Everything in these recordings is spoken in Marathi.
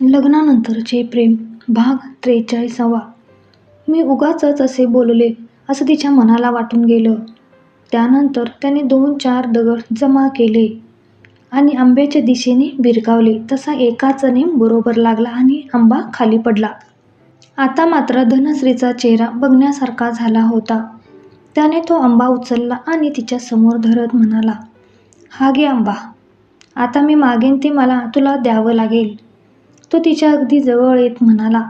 लग्नानंतरचे प्रेम भाग त्रेचाळीसावा मी उगाचच असे बोलले असं तिच्या मनाला वाटून गेलं. त्यानंतर त्याने दोन चार दगड जमा केले आणि आंब्याच्या दिशेने भिरकावले तसा एकाच नेम बरोबर लागला आणि आंबा खाली पडला. आता मात्र धनश्रीचा चेहरा बघण्यासारखा झाला होता. त्याने तो आंबा उचलला आणि तिच्या समोर धरत म्हणाला, हा घे आंबा. आता मी मागेन ते मला तुला द्यावं लागेल. तो तिच्या अगदी जवळ येत म्हणाला,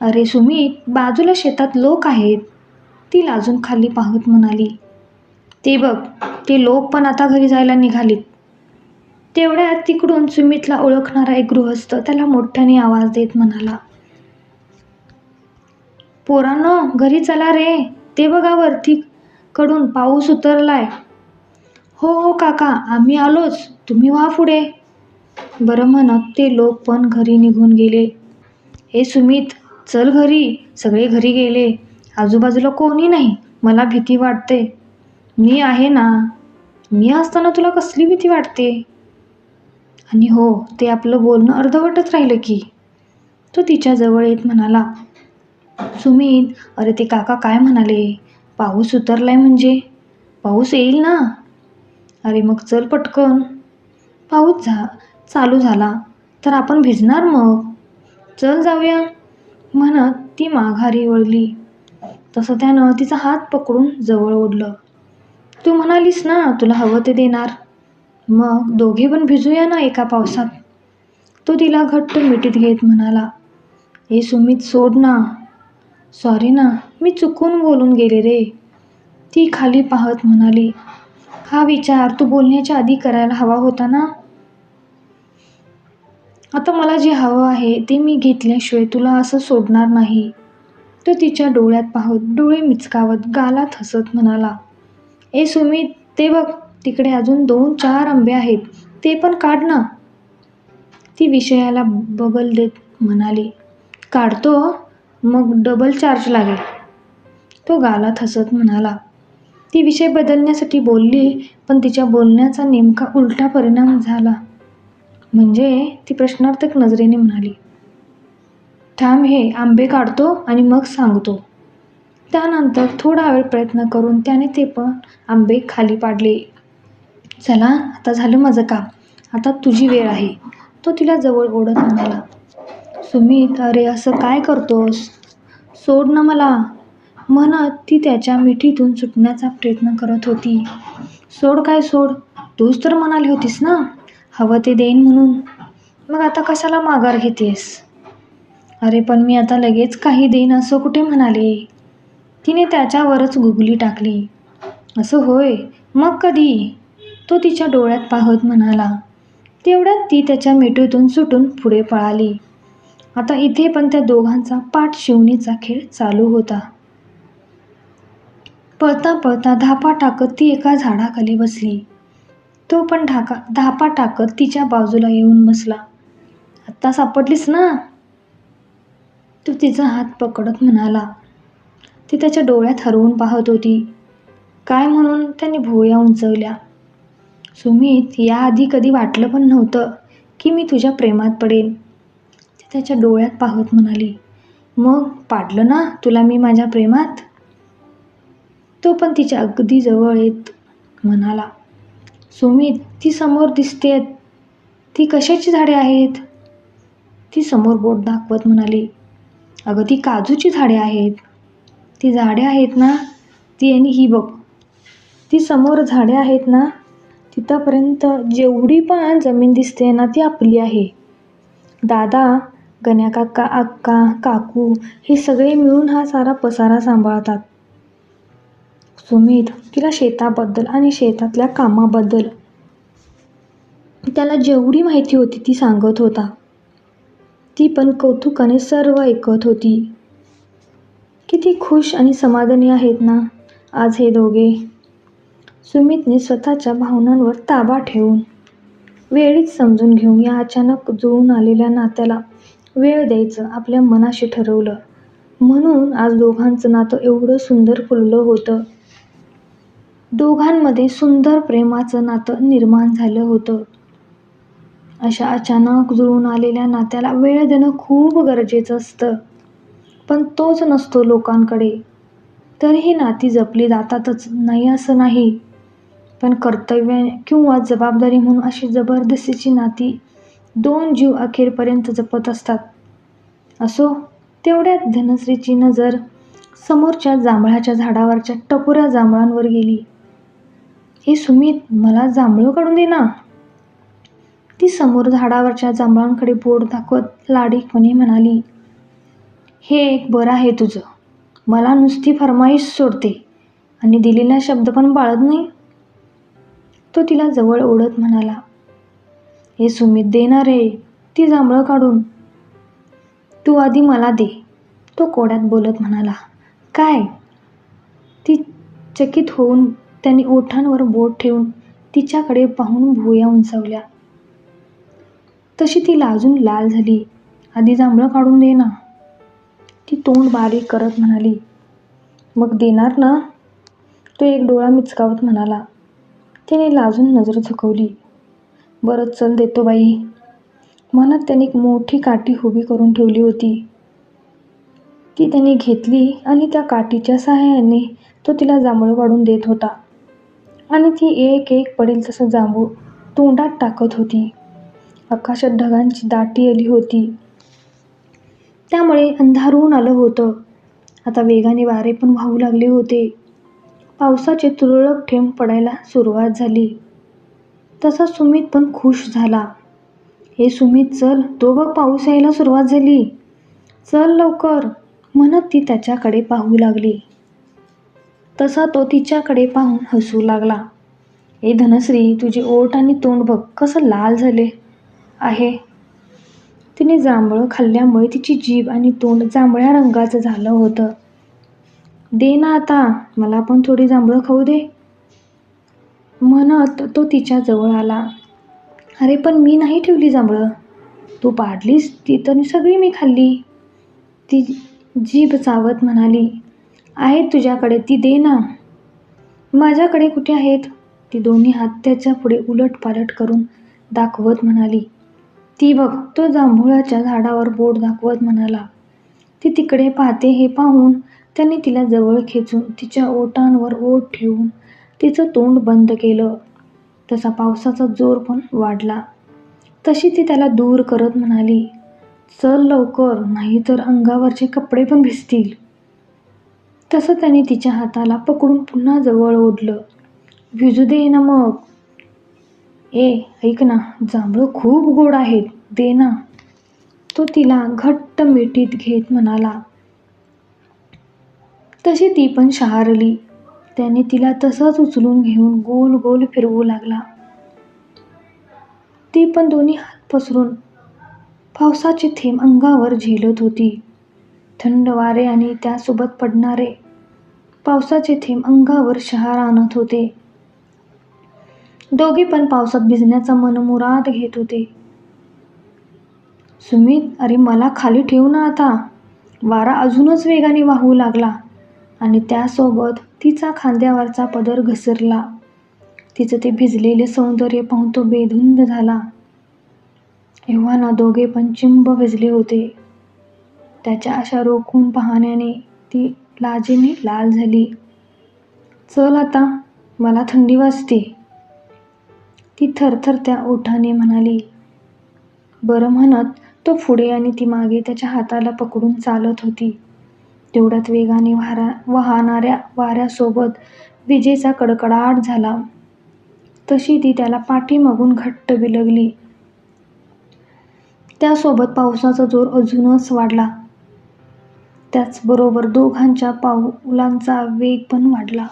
अरे सुमित, बाजूला शेतात लोक आहेत. ती लाजून खाली पाहत म्हणाली, ते बघ, ते लोक पण आता घरी जायला निघालीत. तेवढ्यात तिकडून सुमितला ओळखणारा एक गृहस्थ त्याला मोठ्याने आवाज देत म्हणाला, पोरांनो, घरी चला रे. ते बघा वरती कडून पाऊस उतरलाय. हो हो काका, आम्ही आलोच. तुम्ही व्हा पुढे. बरं म्हणत ते लोक पण घरी निघून गेले. ए सुमित, चल घरी. सगळे घरी गेले. आजूबाजूला कोणी नाही. मला भीती वाटते. मी आहे ना. मी असताना तुला कसली भीती वाटते? आणि हो, ते आपलं बोलणं अर्धवटच राहिलं की. तो तिच्या जवळ येत म्हणाला, सुमित, अरे ते काका काय म्हणाले? पाऊस उतरलाय म्हणजे? पाऊस येईल ना? अरे मग चल पटकन. पाऊस झा चालू झाला तर आपण भिजणार मग. चल जाऊया. म्हणत ती माघारी वळली. तसं त्यानं तिचा हात पकडून जवळ ओढलं. तू म्हणालीस ना तुला हवं ते देणार. मग दोघे पण भिजूया ना एका पावसात. तो तिला घट्ट मिठीत घेत म्हणाला, ए सुमित सोड ना. सॉरी ना, मी चुकून बोलून गेले रे. ती खाली पाहत म्हणाली, हा विचार तू बोलण्याच्या आधी करायला हवा होता ना. आता मला जे हवं आहे ते मी घेतल्याशिवाय तुला असं सोडणार नाही. तो तिच्या डोळ्यात पाहत डोळे मिचकावत गालात हसत म्हणाला, ए सुमित, ते बघ, तिकडे अजून दोन चार आंबे आहेत. ते पण काढ ना. ती विषयाला बगल देत म्हणाली, काढतो, मग डबल चार्ज लागेल. तो गालात हसत म्हणाला. ती विषय बदलण्यासाठी बोलली पण तिच्या बोलण्याचा नेमका उलटा परिणाम झाला. म्हणजे ती प्रश्नार्थक नजरेने म्हणाली, थांब हे आंबे काढतो आणि मग सांगतो. त्यानंतर थोडा वेळ प्रयत्न करून त्याने ते पण आंबे खाली पाडले. चला, आता झालं माझं काम. आता तुझी वेळ आहे. तो तिला जवळ ओढत म्हणाला, सुमित, अरे असं काय करतोस? सोड ना मला. म्हणत ती त्याच्या मिठीतून सुटण्याचा प्रयत्न करत होती. सोड काय सोड? तूच तर म्हणाली होतीस ना, हवं ते देईन म्हणून. मग आता कशाला माघार घेतेस? अरे पण मी आता लगेच काही देईन असं कुठे म्हणाले? तिने त्याच्यावरच गुगली टाकली. असं होय, मग कधी? तो तिच्या डोळ्यात पाहत म्हणाला. तेवढ्यात ती त्याच्या मिठीतून सुटून पुढे पळाली. आता इथे पण त्या दोघांचा पाठ शिवणीचा खेळ चालू होता. पळता पळता धापा टाकत ती एका झाडाखाली बसली. तो पण ढाका धापा टाकत तिच्या बाजूला येऊन बसला. आत्ता सापडलीस ना? तो तिचा हात पकडत म्हणाला. ती त्याच्या डोळ्यात हरवून पाहत होती. काय म्हणून त्याने भुवया उंचवल्या सुमित, याआधी कधी वाटलं पण नव्हतं की मी तुझ्या प्रेमात पडेन. ती त्याच्या डोळ्यात पाहत म्हणाली, मग पाडलं ना तुला मी माझ्या प्रेमात? तो पण तिच्या अगदी जवळ येत म्हणाला, सुमित, ती समोर दिसतेत ती कशाची झाडे आहेत? ती समोर बोट दाखवत म्हणाली, अगं ती काजूची झाडे आहेत. ती झाडे आहेत ना, ती आणि ही बघ. ती समोर झाडे आहेत ना, तिथंपर्यंत जेवढी पण जमीन दिसते ना ती आपली आहे. दादा, गण्याकाका, आक्का, काकू हे सगळे मिळून हा सारा पसारा सांभाळतात. सुमित, तिला शेताबद्दल आणि शेतातल्या कामाबद्दल त्याला जेवढी माहिती होती ती सांगत होता. ती पण कौतुकाने सर्व ऐकत होती. किती खुश आणि समाधानी आहेत ना आज हे दोघे. सुमितने स्वतःच्या भावनांवर ताबा ठेवून, वेळीच समजून घेऊन या अचानक जुळून आलेल्या नात्याला वेळ द्यायचं आपल्या मनाशी ठरवलं. म्हणून आज दोघांचं नातं एवढं सुंदर फुललं होतं. दोघांमध्ये सुंदर प्रेमाचं नातं निर्माण झालं होतं. अशा अचानक जुळून आलेल्या नात्याला वेळ देणं खूप गरजेचं असतं. पण तोच नसतो लोकांकडे. तर ही नाती जपली जातातच नाही असं नाही. पण कर्तव्य किंवा जबाबदारी म्हणून अशी जबरदस्तीची नाती दोन जीव अखेरपर्यंत जपत असतात. असो तेवढ्यात धनश्रीची नजर समोरच्या जांभळाच्या झाडावरच्या टपोऱ्या जांभळांवर गेली. हे सुमित मला जांभळं काढून दे ना. ती समोर झाडावरच्या जांभळांकडे बोट दाखवत लाडीकपणे म्हणाली हे एक बरं आहे तुझं. मला नुसती फरमाईश सोडते आणि दिलेला शब्द पण बाळत नाही. तो तिला जवळ ओढत म्हणाला हे सुमित देणार रे ती जांभळं काढून. तू आधी मला दे तो कोड्यात बोलत म्हणाला. काय? ती चकित होऊन त्यांनी ओठांवर बोट ठेवून तिच्याकडे पाहून भुया उंचावल्या. तशी ती लाजून लाल झाली. आधी जांभळं काढून दे ना. ती तोंड बारीक करत म्हणाली मग देणार ना? तो एक डोळा मिचकावत म्हणाला. तिने लाजून नजर झुकवली. बरं चल देतो बाई. मनात त्याने एक मोठी काठी उभी करून ठेवली होती. ती त्याने घेतली आणि त्या काठीच्या सहाय्याने तो तिला जांभळं काढून देत होता. आणि ती एक एक पडेल तसं जांभूळ तोंडात टाकत होती. आकाशात ढगांची दाटी आली होती. त्यामुळे अंधारून आलं होतं. आता वेगाने वारे पण वाहू लागले होते. पावसाचे तुरळक थेंब पडायला सुरुवात झाली. तसा सुमित पण खुश झाला. हे सुमित चल तो बघ पाऊस यायला सुरुवात झाली. चल लवकर म्हणत ती त्याच्याकडे पाहू लागली. तसा तो तिच्याकडे पाहून हसू लागला. ए धनश्री तुझी ओठ आणि तोंड बघ कसं लाल झाले आहे. तिने जांभळं खाल्ल्यामुळे तिची जीभ आणि तोंड जांभळ्या रंगाचं झालं होतं. दे ना आता मला पण थोडी जांभळं खाऊ दे. म्हणत तो तिच्या जवळ आला. अरे पण मी नाही ठेवली जांभळं. तू पाडलीस ती तर सगळी मी खाल्ली. ती जीभ चावत म्हणाली. आहेत तुझ्याकडे ती दे ना. माझ्याकडे कुठे आहेत? ती दोन्ही हात त्याच्या पुढे उलट पालट करून दाखवत म्हणाली. ती बघ तो जांभुळाच्या झाडावर बोट दाखवत म्हणाला. ती तिकडे पाहते हे पाहून त्याने तिला जवळ खेचून तिच्या ओटांवर ओठ ठेवून तिचं तोंड बंद केलं. तसा पावसाचा जोर पण वाढला. तशी ती त्याला दूर करत म्हणाली चल लवकर नाहीतर अंगावरचे कपडे पण भिजतील. तसं त्याने तिच्या हाताला पकडून पुन्हा जवळ ओढलं. भिजू दे ना मग. ए ऐक ना जांभळं खूप गोड आहेत. दे ना. तो तिला घट्ट मिठीत घेत म्हणाला. तशी ती पण शहारली. त्याने तिला तसंच उचलून घेऊन गोल गोल फिरवू लागला. ती पण दोन्ही हात पसरून पावसाचे थेंब अंगावर झेलत होती. थंड वारे आणि त्यासोबत पडणारे पावसाचे थेंब अंगावर शहार आणत होते. दोघे पण पावसात भिजण्याचा मनमुराद घेत होते. सुमित अरे मला खाली ठेव ना आता. वारा अजूनच वेगाने वाहू लागला आणि त्यासोबत तिचा खांद्यावरचा पदर घसरला. तिचं ते भिजलेले सौंदर्य पाहून तो बेधुंद झाला. एव्हा ना दोघे पण चिंब भिजले होते. त्याच्या अशा रोखून पाहण्याने ती लाजेने लाल झाली. चल आता मला थंडी वाजते. ती थरथर त्या ओठाने म्हणाली. बरं म्हणत तो पुढे आणि ती मागे त्याच्या हाताला पकडून चालत होती. तेवढ्यात वेगाने वारा वाहणाऱ्या वाऱ्यासोबत विजेचा कडकडाट झाला. तशी ती त्याला पाठीमागून घट्ट बिलगली त्यासोबत पावसाचा जोर अजूनच वाढला. त्याचबरोबर दोघांच्या पाऊलांचा वेग पण वाढला.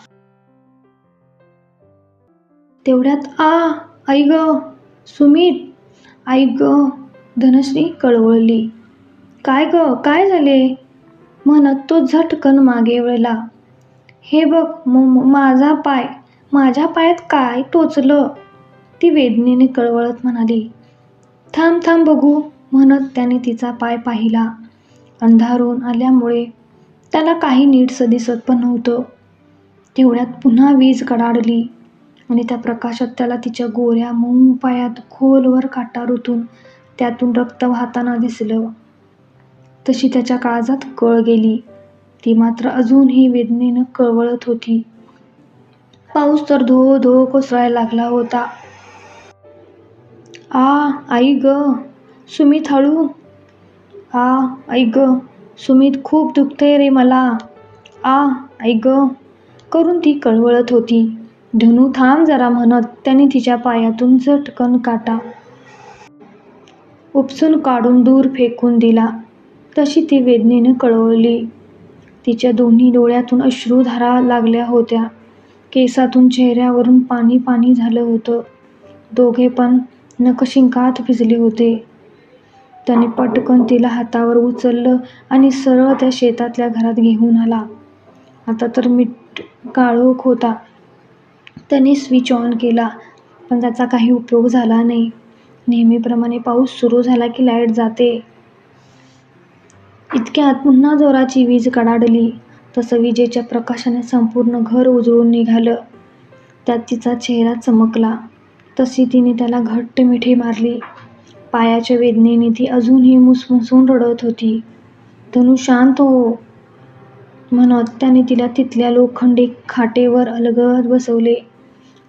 तेवढ्यात आ आई ग सुमित. आई ग धनश्री कळवळली. काय ग काय झाले? म्हणत तो झटकन मागे वळला. हे बघ म माझा पाय माझ्या पायात काय टोचलं? ती वेदनेने कळवळत म्हणाली. थांब थांब बघू म्हणत त्याने तिचा पाय पाहिला. अंधारून आल्यामुळे त्याला काही नीटसं दिसत पण नव्हतं. तेवढ्यात पुन्हा वीज कडाडली आणि त्या प्रकाशात त्याला तिच्या गोऱ्या मऊ पायात खोलवर काटा रुतून त्यातून रक्त वाहताना दिसलं. तशी त्याच्या काळजात कळ गेली. ती मात्र अजूनही वेदनेनं कळवळत होती. पाऊस तर धो धो कोसळायला लागला होता. आ आई ग सुमित हळू आ ऐक. गं सुमित खूप दुखतंय रे मला. आ ऐक. गं करून ती कळवळत होती. धनू थांब जरा म्हणत त्याने तिच्या पायातून झटकन काटा उपसून काढून दूर फेकून दिला. तशी ती वेदनेनं कळवळली. तिच्या दोन्ही डोळ्यातून अश्रूधारा लागल्या होत्या. केसातून चेहऱ्यावरून पाणी पाणी झालं होतं. दोघे पण नखशिंकात भिजले होते. त्याने पटकन तिला हातावर उचललं आणि सरळ त्या शेतातल्या घरात घेऊन आला. आता तर मीठ काळोख होता त्याने स्विच ऑन केला पण त्याचा काही उपयोग झाला नाही. नेहमीप्रमाणे पाऊस सुरू झाला की लाइट जाते. इतक्यात पुन्हा जोराची वीज कडाडली. तसं विजेच्या प्रकाशाने संपूर्ण घर उजळून निघालं. त्यात तिचा चेहरा चमकला. तशी तिने त्याला घट्ट मिठी मारली. पायाच्या वेदनेने ती अजूनही मुसमुसून रडत होती. धनु शांत हो म्हणत त्याने तिला तिथल्या लोखंडी खाटेवर अलगद बसवले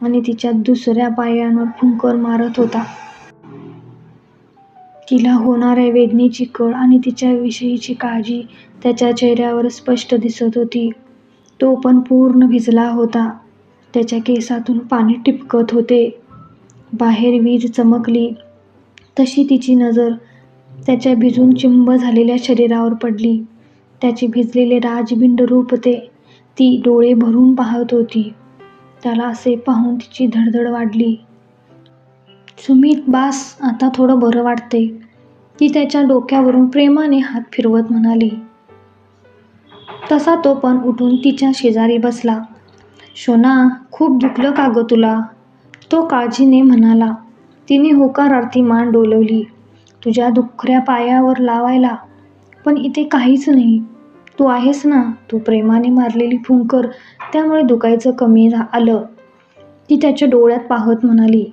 आणि तिच्या दुसऱ्या पायांवर फुंकर मारत होता. तिला होणाऱ्या वेदनेची कळ आणि तिच्याविषयीची काळजी त्याच्या चेहऱ्यावर स्पष्ट दिसत होती. तो पण पूर्ण भिजला होता. त्याच्या केसातून पाणी टिपकत होते. बाहेर वीज चमकली. तशी तिची नजर त्याच्या भिजून चिंब झालेल्या शरीरावर पडली. त्याचे भिजलेले राजबिंड रूप ते ती डोळे भरून पाहत होती. त्याला असे पाहून तिची धडधड वाढली. सुमित बास आता थोडं बरं वाटते ती त्याच्या डोक्यावरून प्रेमाने हात फिरवत म्हणाली. तसा तो पण उठून तिच्या शेजारी बसला. शोना खूप दुखलं का गं तुला? तो काळजीने म्हणाला. तिने होकारार्थी मान डोलवली. तुझ्या दुखऱ्या पायावर लावायला. पण इथे काहीच नाही. तू आहेस ना तू प्रेमाने मारलेली फुंकर. त्यामुळे दुखायचं कमी झा आलं. ती त्याच्या डोळ्यात पाहत म्हणाली.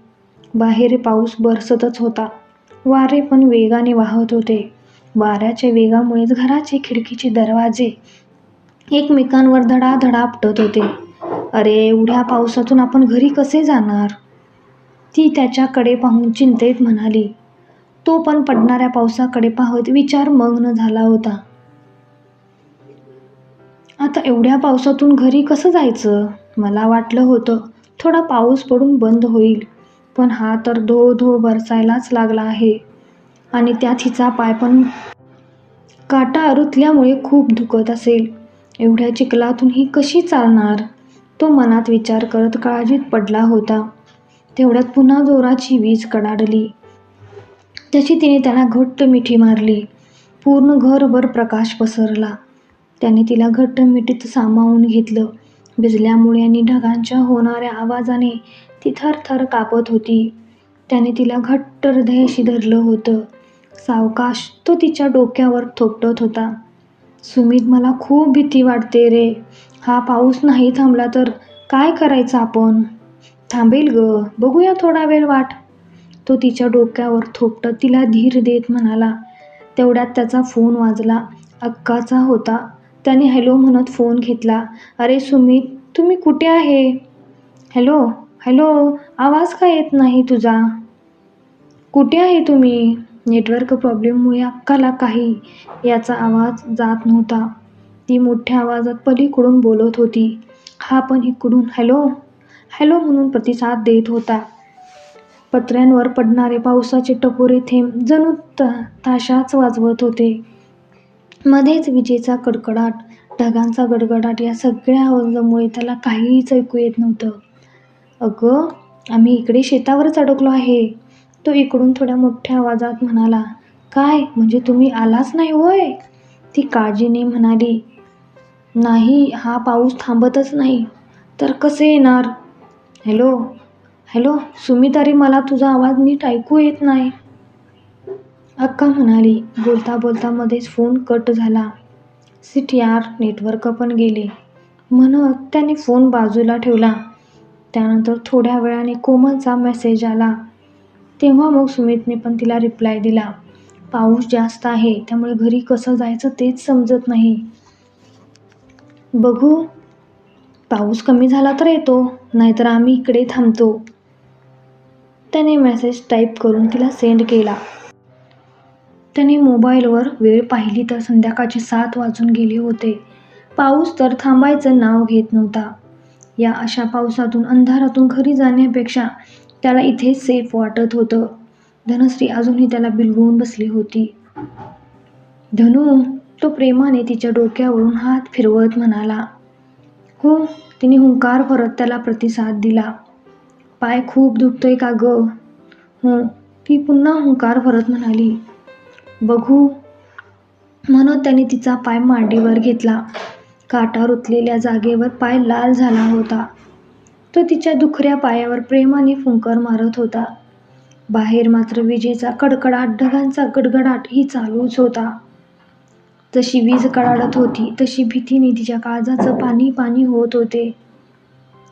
बाहेर पाऊस बरसतच होता. वारे पण वेगाने वाहत होते. वाऱ्याच्या वेगामुळेच घराचे खिडकीचे दरवाजे एकमेकांवर धडाधडा आपटत होते. अरे एवढ्या पावसातून आपण घरी कसे जाणार? ती त्याच्याकडे पाहून चिंतेत म्हणाली. तो पण पडणाऱ्या पावसाकडे पाहत विचार मग्न झाला होता. आता एवढ्या पावसातून घरी कसं जायचं? मला वाटलं होतं थोडा पाऊस पडून बंद होईल पण हा तर धो धो बरसायलाच लागला आहे. आणि त्यात हिचा पाय पण काटा अरुतल्यामुळे खूप दुखत असेल. एवढ्या चिखलातून ही कशी चालणार? तो मनात विचार करत काळजीत पडला होता. तेवढ्यात पुन्हा जोराची वीज कडाडली. त्याची तिने त्याला घट्ट मिठी मारली. पूर्ण घरभर प्रकाश पसरला. त्याने तिला घट्ट मिठीत सामावून घेतलं. भिजल्यामुळे आणि ढगांच्या होणाऱ्या आवाजाने ती थरथर कापत होती. त्याने तिला घट्ट हृदयाशी धरलं होतं. सावकाश तो तिच्या डोक्यावर थोपटत होता. सुमित मला खूप भीती वाटते रे. हा पाऊस नाही थांबला तर काय करायचं आपण? थांबेल ग बघूया थोडा वेळ वाट. तो तिच्या डोक्यावर थोपटत तिला धीर देत म्हणाला. तेवढ्यात त्याचा फोन वाजला. अक्काचा होता. त्याने हॅलो म्हणत फोन घेतला. अरे सुमित तुम्ही कुठे आहे? हॅलो हॅलो आवाज का येत नाही तुझा? कुठे आहे तुम्ही? नेटवर्क प्रॉब्लेममुळे अक्काला काही याचा आवाज जात नव्हता. ती मोठ्या आवाजात पलीकडून बोलत होती. हा पण इकडून हॅलो हॅलो म्हणून प्रतिसाद देत होता. पत्र्यांवर पडणारे पावसाचे टपोरे थेंब जणू त ताशाच वाजवत होते. मध्येच विजेचा कडकडाट ढगांचा गडगडाट या सगळ्या आवाजामुळे त्याला काहीच ऐकू येत नव्हतं. अगं आम्ही इकडे शेतावरच अडकलो आहे. तो इकडून थोड्या मोठ्या आवाजात म्हणाला काय म्हणजे तुम्ही आलाच नाही होय? ती काळजीने म्हणाली नाही हा पाऊस थांबतच नाही. तर कसे येणार? हॅलो? हॅलो? सुमित अरे मला तुझा आवाज नीट ऐकू येत नाही. अक्का म्हणाली बोलता बोलता मध्येच फोन कट झाला. सीट यार नेटवर्क पण गेले. म्हणत त्याने फोन बाजूला ठेवला. त्यानंतर थोड्या वेळाने कोमलचा मेसेज आला. तेव्हा मग सुमितने पण तिला रिप्लाय दिला. पाऊस जास्त आहे त्यामुळे घरी कसं जायचं तेच समजत नाही. बघू पाऊस कमी झाला तर येतो नाहीतर आम्ही इकडे थांबतो. त्याने मेसेज टाईप करून तिला सेंड केला. त्याने मोबाईलवर वेळ पाहिली तर संध्याकाळचे सात वाजून गेले होते. पाऊस तर थांबायचं नाव घेत नव्हता. या अशा पावसातून अंधारातून घरी जाण्यापेक्षा त्याला इथे सेफ वाटत होतं. धनश्री अजूनही त्याला बिलगून बसली होती. धनू तो प्रेमाने तिच्या डोक्यावरून हात फिरवत म्हणाला हो तिने हुंकार भरत त्याला प्रतिसाद दिला. पाय खूप दुखतोय का ग? हो ती पुन्हा हुंकार भरत म्हणाली. बघू. म्हणत त्याने तिचा पाय मांडीवर घेतला. काटा रुतलेल्या जागेवर पाय लाल झाला होता. तो तिच्या दुखऱ्या पायावर प्रेमाने फुंकर मारत होता. बाहेर मात्र विजेचा कडकडाट ढगांचा गडगडाट ही चालूच होता. जशी वीज कडाडत होती तशी भीतीने तिच्या काळजाचं पाणी पाणी होत होते.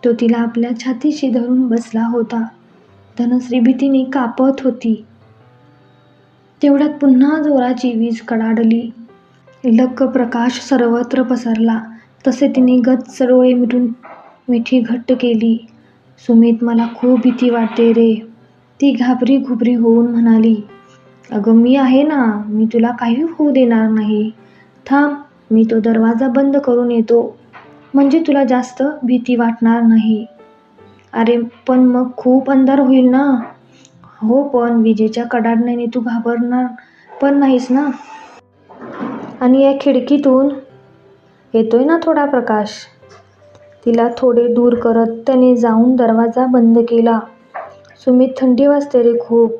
तो तिला आपल्या छातीशी धरून बसला होता. धनश्री भीतीने कापत होती. तेवढ्यात पुन्हा जोराची वीज कडाडली. लक्क प्रकाश सर्वत्र पसरला. तसे तिने गच्च डोळे मिटून मिठी घट्ट केली. सुमित मला खूप भीती वाटते रे. ती घाबरी घुबरी होऊन म्हणाली अगं मी आहे ना. मी तुला काही होऊ देणार नाही. थांब मी तो दरवाजा बंद करून येतो. म्हणजे तुला जास्त भीती वाटणार नाही. अरे पण मग खूप अंधार होईल ना? हो पण विजेच्या कडाडण्याने तू घाबरणार पण नाहीस ना? आणि या खिडकीतून येतोय ना थोडा प्रकाश? तिला थोडे दूर करत त्याने जाऊन दरवाजा बंद केला. सुमित थंडी वाजते रे खूप.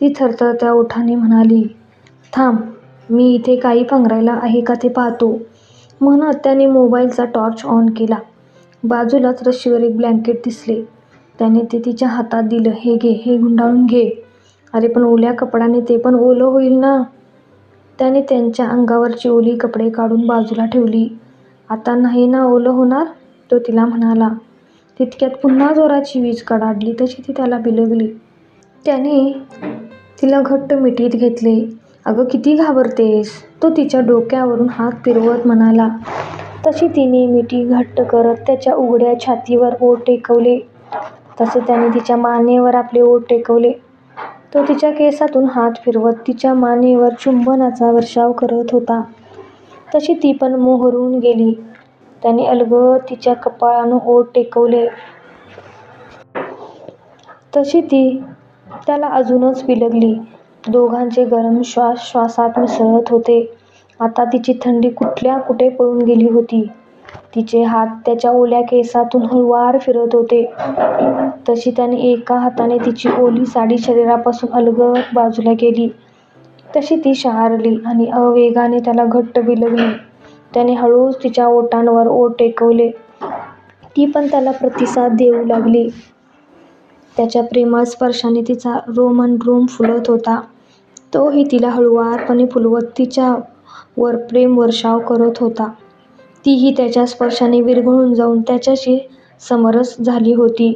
ती थरथरत्या ओठाने म्हणाली थांब मी इथे काही पांघरायला आहे का ते पाहतो. म्हणत त्याने मोबाईलचा टॉर्च ऑन केला. बाजूलाच रशीवर एक ब्लँकेट दिसले. त्याने ते तिच्या हातात दिलं. हे घे हे गुंडाळून घे. अरे पण ओल्या कपड्याने ते पण ओलं होईल ना? त्याने त्यांच्या अंगावरची ओली कपडे काढून बाजूला ठेवली. आता नाही ना ओलं होणार? तो तिला म्हणाला. तितक्यात पुन्हा जोराची वीज कडाडली तशी ती त्याला बिलगली. त्याने तिला घट्ट मिठीत घेतले. अगं किती घाबरतेस? तो तिच्या डोक्यावरून हात फिरवत म्हणाला. तशी तिने मिठी घट्ट करत त्याच्या उघड्या छातीवर ओठ टेकवले. तसे त्याने तिच्या मानेवर आपले ओठ टेकवले. तो तिच्या केसातून हात फिरवत तिच्या मानेवर चुंबनाचा वर्षाव करत होता. तशी ती पण मोहरून गेली. त्याने अलगद तिच्या कपाळानं ओठ टेकवले. तशी ती त्याला अजूनच बिलगली दोघांचे गरम श्वास श्वासात मिसळत होते. आता तिची थंडी कुठल्या कुठे पळून गेली होती. तिचे हात त्याच्या ओल्या केसातून हळुवार फिरत होते. तशी त्याने एका हाताने तिची ओली साडी शरीरापासून अलगद बाजूला केली. तशी ती शहारली आणि अवेगाने त्याला घट्ट बिलगली त्याने हळूच तिच्या ओठांवर ओठ टेकवले. ती पण त्याला प्रतिसाद देऊ लागली. त्याच्या प्रेमळ स्पर्शाने तिचा रोमन रोम फुलत होता. तोही तिला हळुवारपणे फुलवत तिच्या वर प्रेम वर्षाव करत होता. तीही त्याच्या स्पर्शाने विरघळून जाऊन त्याच्याशी समरस झाली होती.